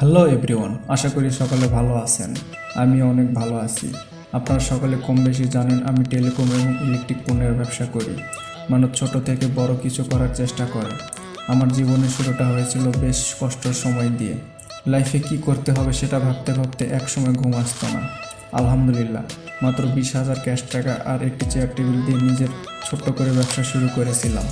Hello everyone আশা করি সকলে ভালো আছেন। আমি অনেক ভালো আছি। আপনারা সকলে কম বেশি জানেন, আমি টেলিকম এবং ইলেকট্রিক পণ্যের ব্যবসা করি। মানুষ ছোট থেকে বড় কিছু করার চেষ্টা করে। আমার জীবনের শুরুটা হয়েছিল বেশ কষ্টের সময় দিয়ে। লাইফে কি করতে হবে সেটা ভাবতে ভাবতে এক সময় ঘুম আসতো না। আলহামদুলিল্লাহ, মাত্র বিশ হাজার ক্যাশ টাকা আর একটি চেয়ার টেবিল দিয়ে নিজের ছোট্ট করে ব্যবসা শুরু করেছিলাম।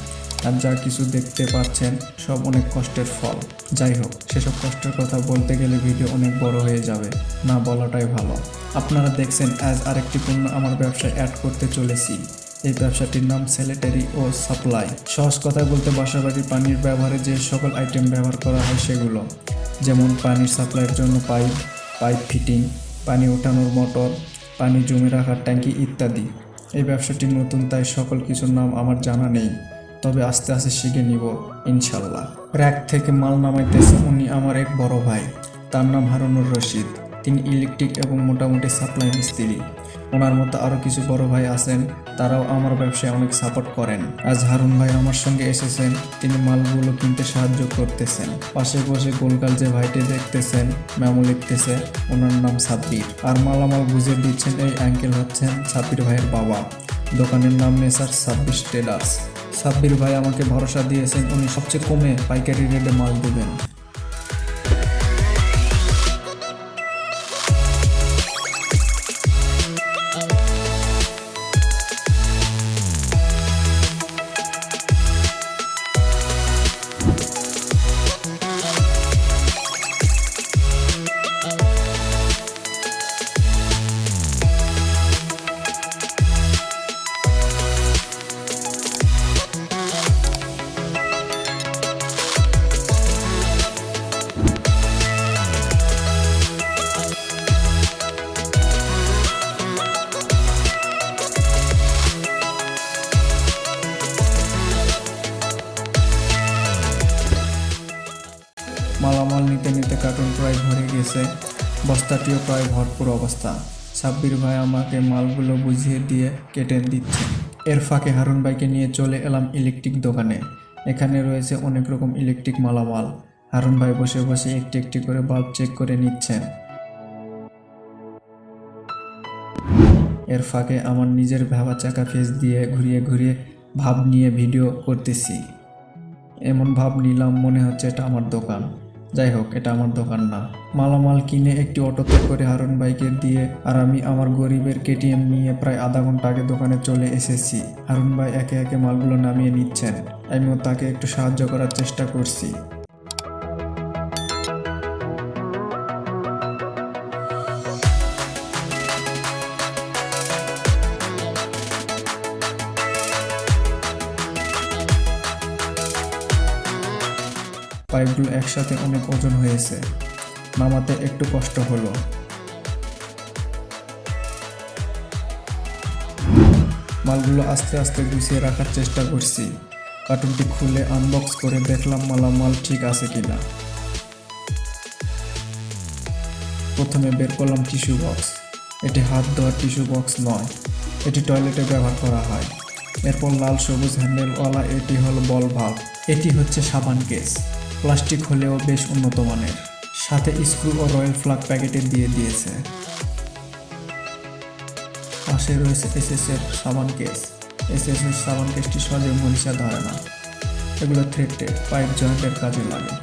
আর যা কিছু দেখতে পাচ্ছেন, সব অনেক কষ্টের ফল। যাই হোক, সেসব কষ্টের কথা বলতে গেলে ভিডিও অনেক বড় হয়ে যাবে। না বলাটাই ভালো। আপনারা দেখছেন অ্যাজ আরেকটি পণ্য আমার ব্যবসায় অ্যাড করতে চলেছি। এই ব্যবসাটির নাম স্যানিটারি ও সাপ্লাই সহজ কথায় বলতে বাসাবাড়ির পানির ব্যবহারে যে সকল আইটেম ব্যবহার করা হয় সেগুলো। যেমন পানির সাপ্লাইয়ের জন্য পাইপ পাইপ ফিটিং পানি ওঠানোর মোটর পানি জমে রাখার ট্যাঙ্কি ইত্যাদি। এই ব্যবসাটি নতুন, তাই সকল কিছুর নাম আমার জানা নেই। তবে আস্তে আস্তে শিখে নিব ইনশাল্লাহ র্যাক থেকে মাল নামাইতেছে উনি আমার এক বড় ভাই। তার নাম হারুনুর রশিদ। তিনি ইলেকট্রিক এবং মোটামুটি সাপ্লাই মিস্ত্রি। ওনার মতো আরও কিছু বড় ভাই আছেন, তারাও আমার ব্যবসায় অনেক সাপোর্ট করেন। আজ হারুন ভাই আমার সঙ্গে এসেছেন, তিনি মালগুলো কিনতে সাহায্য করতেছেন। পাশে বসে গোলগাল যে ভাইটি দেখতেছেন মেমো লিখতেছে, ওনার নাম সাব্বির। আর মালামাল বুঝে দিচ্ছেন, এই অ্যাঙ্কেল হচ্ছেন সাব্বির ভাইয়ের বাবা। দোকানের নাম মেসার ছাব্বিশ ট্রেডার্স সাব্বির ভাই আমাকে ভরসা দিয়েছেন উনি সবচেয়ে কমে পাইকারি রেটে মাল দেবেন। নিতে নিতে কার্টুন প্রায় ভরে গেছে। বস্তাটিও প্রায় ভরপুর অবস্থা। সাব্বির ভাই আমাকে মালগুলো বুঝিয়ে দিয়ে কেটে দিচ্ছে। এর ফাঁকে হারুন ভাইকে নিয়ে চলে এলাম ইলেকট্রিক দোকানে। এখানে রয়েছে অনেক রকম ইলেকট্রিক মালামাল। হারুন ভাই বসে বসে একটি একটি করে বাল্ব চেক করে নিচ্ছেন। এর ফাঁকে আমার নিজের ভাবা চাকা ফেস দিয়ে ঘুরিয়ে ঘুরিয়ে ভাব নিয়ে ভিডিও করতেছি। এমন ভাব নিলাম মনে হচ্ছে এটা আমার দোকান। যাই হোক এটা আমার দোকান না। মালামাল কিনে একটি অটোতে করে হারুন বাইকে দিয়ে আর আমি আমার গরিবের কেটিএম নিয়ে প্রায় আধা ঘণ্টা আগে দোকানে চলে এসেছি। হারুন ভাই একে একে মালগুলো নামিয়ে নিচ্ছেন। আমিও তাকে একটু সাহায্য করার চেষ্টা করছি। পাইপগুলো একসাথে অনেক ওজন হয়েছে। নামাতে একটু কষ্ট হলো। মালগুলো আস্তে আস্তে গুছিয়ে রাখার চেষ্টা করছি। কার্টুনটি খুলে আনবক্স করে দেখলাম মালামাল ঠিক আছে কিনা। প্রথমে বের করলাম টিস্যু বক্স। এটি হাত ধোয়ার টিস্যু বক্স নয়। এটি টয়লেটে ব্যবহার করা হয়। এরপর লাল সবুজ হ্যান্ডেলওয়ালা এটি হলো বল ভাব এটি হচ্ছে সাবান কেস। প্লাস্টিক হলেও বেশ উন্নত মানের। সাথে স্ক্রু ও রয়্যাল ফ্লাগ প্যাকেটে দিয়ে দিয়েছে। পাশে রয়েছে এসএস এর সাবান কেস। এসএস এর সাবান কেসটি সহজে মরিচা ধরে না। এগুলো থ্রেডেড পাইপ জয়েন্টের কাজে লাগে।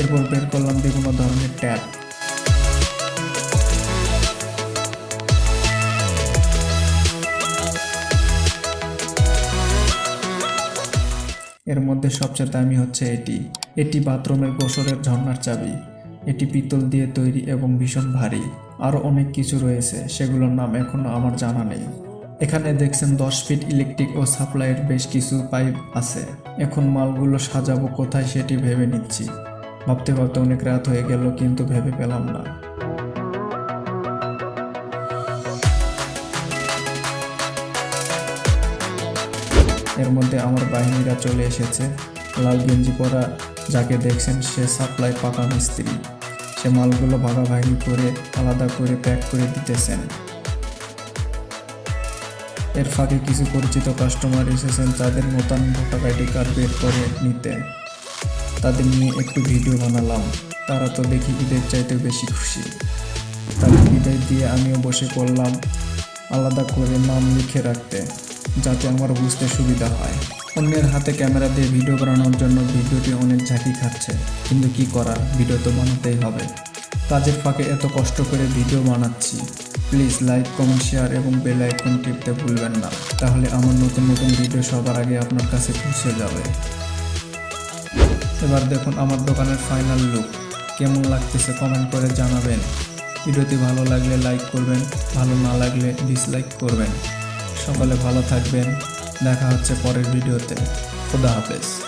এরপর বের করলাম বিভিন্ন ধরনের ট্যাপ। এর মধ্যে সবচেয়ে দামি হচ্ছে এটি। এটি বাথরুমের গোসরের ঝর্ণার চাবি, এটি পিতল দিয়ে তৈরি এবং ভীষণ ভারী, আরও অনেক কিছু রয়েছে, সেগুলোর নাম এখনও আমার জানা নেই। এখানে দেখছেন দশ ফিট ইলেকট্রিক ও সাপ্লাইয়ের বেশ কিছু পাইপ আছে, এখন মালগুলো সাজাবো কোথায় সেটি ভেবে নিচ্ছি। ভাবতে ভাবতে অনেক রাত হয়ে গেল, কিন্তু ভেবে পেলাম না। এর মধ্যে আমার বাহিনীরা চলে এসেছে, লাল গেঞ্জি পরা যাকে দেখছেন সে সাপ্লাই পাকা মিস্ত্রি। সে মালগুলো ভাগাভাগি করে, আলাদা করে প্যাক করে দিতেছেন। এর ফাঁকে কিছু পরিচিত কাস্টমার এসেছেন তাদের নতুন ভোটার আইডি কার্ড বের করে নিতে। তাদের নিয়ে একটু ভিডিও বানালাম। তারা তো দেখি ঈদের চাইতে বেশি খুশি। তাদের বিদায় দিয়ে আমিও বসে পড়লাম, আলাদা করে নাম লিখে রাখতে, যাতে আমার বুঝতে সুবিধা হয়। অন্যের হাতে ক্যামেরা দিয়ে ভিডিও বানানোর জন্য ভিডিওটি অনেক ঝাঁকি খাচ্ছে। কিন্তু কি করার? ভিডিও তো বানাতেই হবে। কাজের ফাঁকে এত কষ্ট করে ভিডিও বানাচ্ছি। প্লিজ লাইক, কমেন্ট, শেয়ার এবং বেল আইকন টিপতে ভুলবেন না। তাহলে আমার নতুন নতুন ভিডিও সবার আগে আপনার কাছে পৌঁছে যাবে। এবার দেখুন আমার দোকানের ফাইনাল লুক। কেমন লাগতেছে কমেন্ট করে জানাবেন। ভিডিওটি ভালো লাগলে লাইক করবেন, ভালো না লাগলে ডিসলাইক করবেন। সকলে ভালো থাকবেন। দেখা হচ্ছে পরের ভিডিওতে। খুদা হাফেজ।